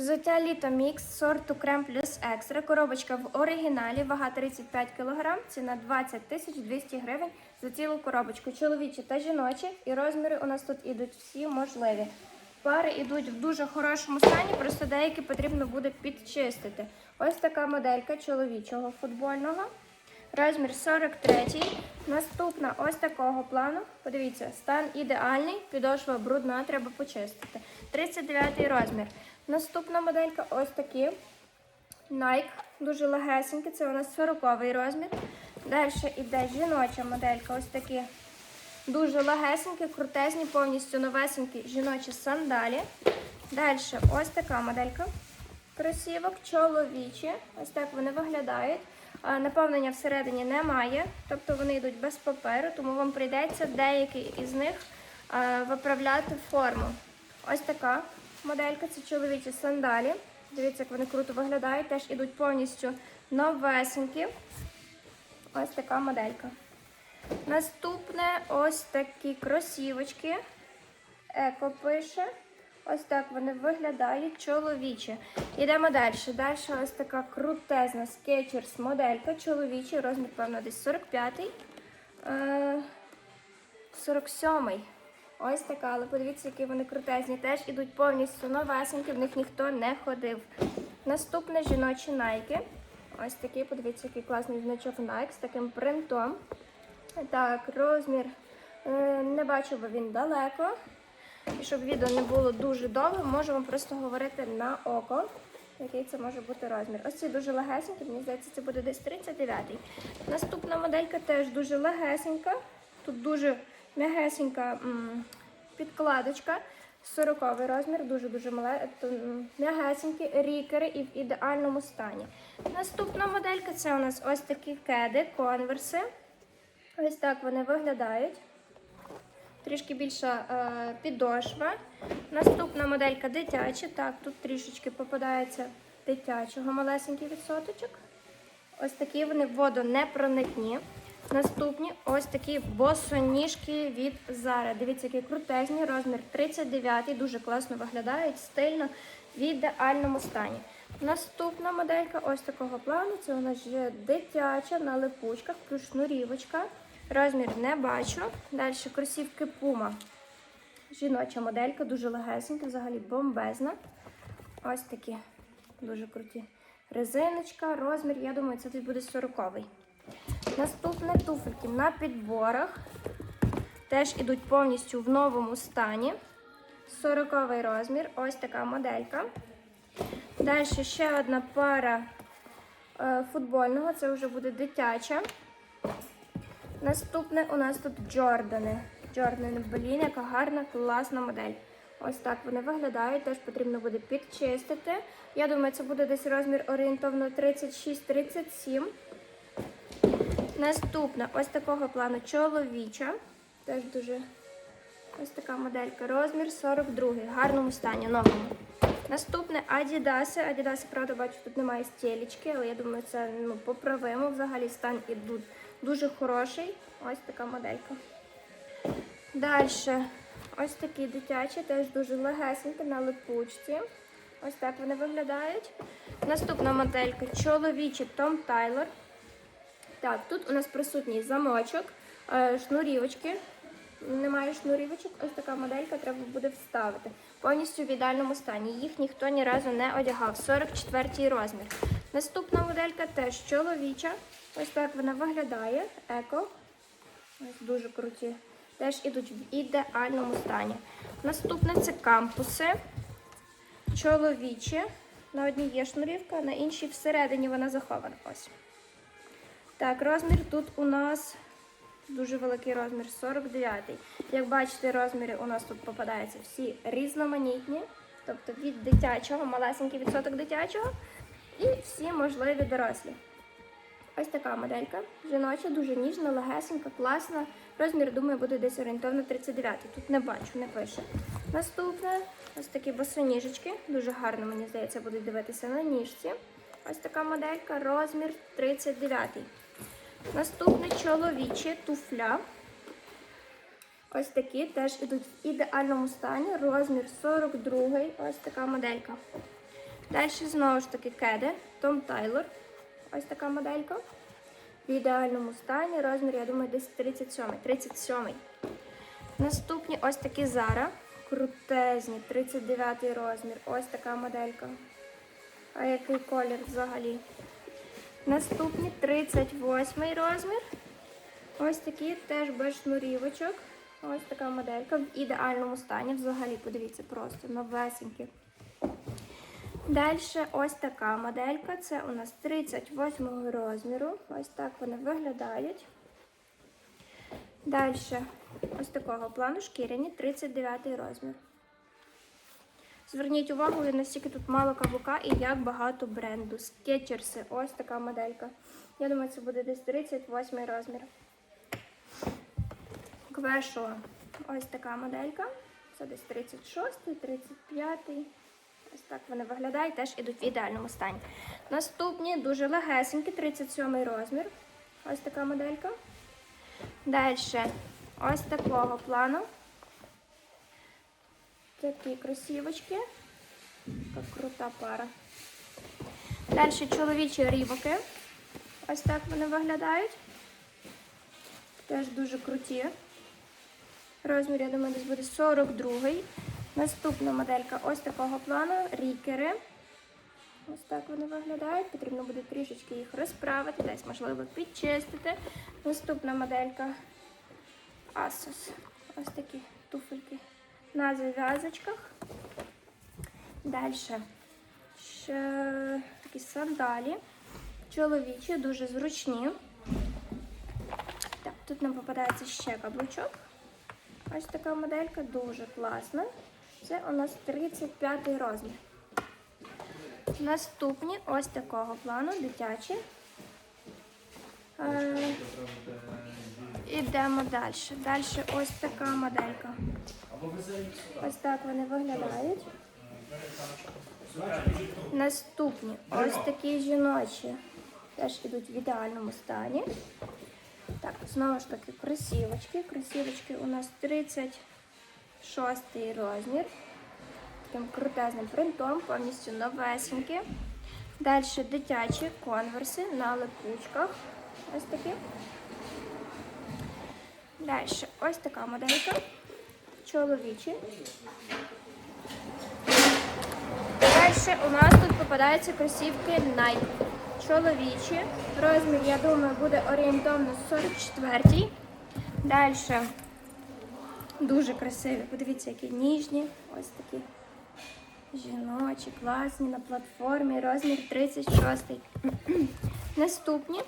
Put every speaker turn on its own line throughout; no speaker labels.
Взуття Літо Мікс сорту Крем Плюс Екстра. Коробочка в оригіналі, вага 35 кг, ціна 20 тисяч 200 гривень за цілу коробочку. Чоловічі та жіночі. І розміри у нас тут ідуть всі можливі. Пари йдуть в дуже хорошому стані, просто деякі потрібно буде підчистити. Ось така моделька чоловічого футбольного. Розмір 43. Наступна ось такого плану. Подивіться, стан ідеальний, підошва брудна, треба почистити. 39 розмір. Наступна моделька ось такі. Nike, дуже легесенькі, це у нас 40 розмір. Далі йде жіноча моделька, ось такі дуже легесенькі, крутезні, повністю новесенькі жіночі сандалі. Далі ось така моделька кросівок, чоловічі. Ось так вони виглядають. Наповнення всередині немає, тобто вони йдуть без паперу, тому вам прийдеться деякі із них виправляти форму. Ось така моделька це чоловічі сандалі. Дивіться, як вони круто виглядають, теж ідуть повністю новесенькі. Ось така моделька. Наступне ось такі кросівочки. Еко пише. Ось так вони виглядають чоловічі. Йдемо далі. Далі ось така крутезна Skechers моделька. Чоловічий, розмір, певно, десь 45-й. Е, 47-й. Ось така, але подивіться, які вони крутезні. Теж ідуть повністю новесенькі, в них ніхто не ходив. Наступне жіночі найки. Ось такий, подивіться, який класний значок Nike з таким принтом. Так, розмір. е, Не бачу, бо він далеко. І щоб відео не було дуже довго, можу вам просто говорити на око, який це може бути розмір. Ось ці дуже легесенькі, мені здається, це буде десь 39-й. Наступна моделька теж дуже легесенька. Тут дуже м'ягесенька підкладочка. 40 розмір, дуже-дуже м'ягесенькі рікери і в ідеальному стані. Наступна моделька це у нас ось такі кеди, конверси. Ось так вони виглядають. Трішки більша е, підошва. Наступна моделька дитяча. Так, тут трішечки попадається дитячого малесенький відсоточок. Ось такі вони водонепроникні. Наступні ось такі босоніжки від Zara. Дивіться, які крутезні, розмір 39, дуже класно виглядають, стильно, в ідеальному стані. Наступна моделька ось такого плану. Це у нас вже дитяча на липучках, плюс шнурівочка. Розмір не бачу. Далі кросівки Puma. Жіноча моделька, дуже легесенька, взагалі бомбезна. Ось такі дуже круті. Резиночка, розмір, я думаю, це тут буде 40-й. Наступне туфельки на підборах. Теж ідуть повністю в новому стані. 40 розмір. Ось така моделька. Далі ще одна пара е, футбольного, це вже буде дитяча. Наступне у нас тут Джордани. Джордани, блін, яка гарна, класна модель. Ось так вони виглядають, теж потрібно буде підчистити. Я думаю, це буде десь розмір орієнтовно 36-37. Наступна ось такого плану чоловіча. Теж дуже ось така моделька. Розмір 42 в гарному стані, новому. Наступне Адідаси. Адідаси, правда, бачу, тут немає стілечки, але я думаю, це ну, поправимо. Взагалі стан ідуть дуже хороший. Ось така моделька. Далі ось такі дитячі, теж дуже легесенькі на липучці. Ось так вони виглядають. Наступна моделька чоловічий Том Тайлор. Так, тут у нас присутній замочок, е, шнурівочки. Немає шнурівочок, ось така моделька треба буде вставити. Повністю в ідеальному стані. Їх ніхто ні разу не одягав. 44 розмір. Наступна моделька теж чоловіча. Ось так вона виглядає. Еко. Ось дуже круті. Теж ідуть в ідеальному стані. Наступне це кампуси. Чоловічі. На одній є шнурівка, на іншій всередині вона захована. Ось. Так, розмір тут у нас дуже великий розмір 49. Як бачите, розміри у нас тут попадаються всі різноманітні, тобто від дитячого, малесенький відсоток дитячого і всі можливі дорослі. Ось така моделька. Жіноча, дуже ніжна, легесенька, класна. Розмір, думаю, буде десь орієнтовно 39. Тут не бачу, не пише. Наступне ось такі босоніжечки. Дуже гарно, мені здається, будуть дивитися на ніжці. Ось така моделька, розмір 39. Наступне чоловічі туфля. Ось такі теж ідуть в ідеальному стані. Розмір 42. Ось така моделька. Далі знову ж таки кеди, Том Тайлор. Ось така моделька. В ідеальному стані. Розмір, я думаю, десь 37. 37. Наступні ось такі Zara. Крутезні, 39 розмір. Ось така моделька. А який колір взагалі? Наступні 38 розмір. Ось такі теж без шнурівочок. Ось така моделька в ідеальному стані. Взагалі, подивіться, просто новесенькі. Далі ось така моделька. Це у нас 38 розміру. Ось так вони виглядають. Далі ось такого плану шкіряні 39 розмір. Зверніть увагу, наскільки тут мало каблука і як багато бренду. Скетчерси, ось така моделька. Я думаю, це буде десь 38 розмір. Квешо, ось така моделька. Це десь 36, 35. Ось так вони виглядають, теж ідуть в ідеальному стані. Наступні дуже легесенькі, 37 розмір. Ось така моделька. Далі ось такого плану. Такі кросівочки. Така крута пара. Далі чоловічі рібоки. Ось так вони виглядають. Теж дуже круті. Розмір, я думаю, десь буде 42. Наступна моделька ось такого плану. Рікери. Ось так вони виглядають. Потрібно буде трішечки їх розправити, десь, можливо, підчистити. Наступна моделька Asos. Ось такі туфельки на зав'язочках. Далі ще такі сандалі. Чоловічі, дуже зручні. Так, тут нам попадається ще каблучок. Ось така моделька, дуже класна. Це у нас 35 розмір. Наступні ось такого плану, дитячі. Ідемо далі. Далі ось така моделька. Ось так вони виглядають. Наступні ось такі жіночі. Теж ідуть в ідеальному стані. Так, знову ж таки, кросівочки. Кросівочки у нас 36 розмір. Таким крутезним принтом, повністю новесенькі. Далі дитячі конверси на липучках. Ось такі. Далі ось така моделька. Чоловічі. Далі у нас тут попадаються кросівки Nike. Чоловічі. Розмір, я думаю, буде орієнтовно 44-й. Далі дуже красиві. Подивіться, які ніжні. Ось такі жіночі, класні на платформі. Розмір 36-й. Наступні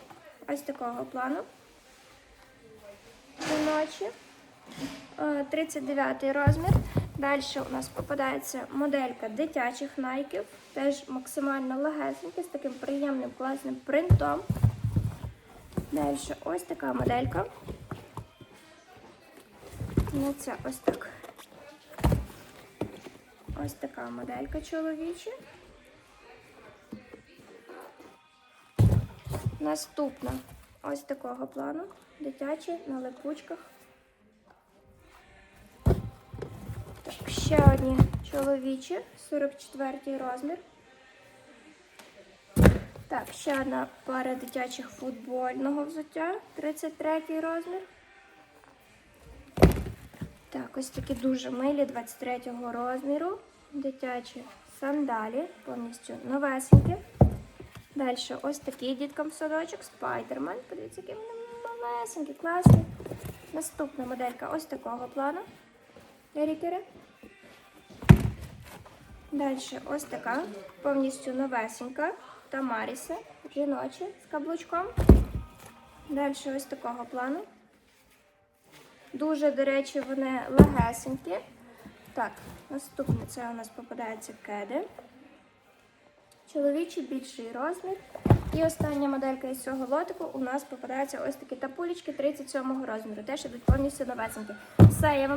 ось такого плану. Жіночі. Е, 39 розмір. Далі у нас попадається моделька дитячих найків, теж максимально легесенькі, з таким приємним класним принтом. Далі ось така моделька. Ну, це ось так. Ось така моделька чоловіча. Наступна ось такого плану. Дитячі на липучках. Так, ще одні чоловічі, 44 розмір. Так, ще одна пара дитячих футбольного взуття, 33 розмір. Так, ось такі дуже милі 23 розміру. Дитячі сандалі, повністю новесенькі. Далі ось такий діткам садочок, спайдермен. Подивіться, які вони малесенькі, класні. Наступна моделька ось такого плану. Рікери. Далі ось така, повністю новесенька. Тамаріси, жіночі з каблучком. Далі ось такого плану. Дуже, до речі, вони легесенькі. Так, наступне це у нас попадається кеди. Чоловічий більший розмір. І остання моделька із цього лотику у нас попадаються ось такі тапулечки 37 розміру. Теж ідуть повністю новесенькі. Все, я вам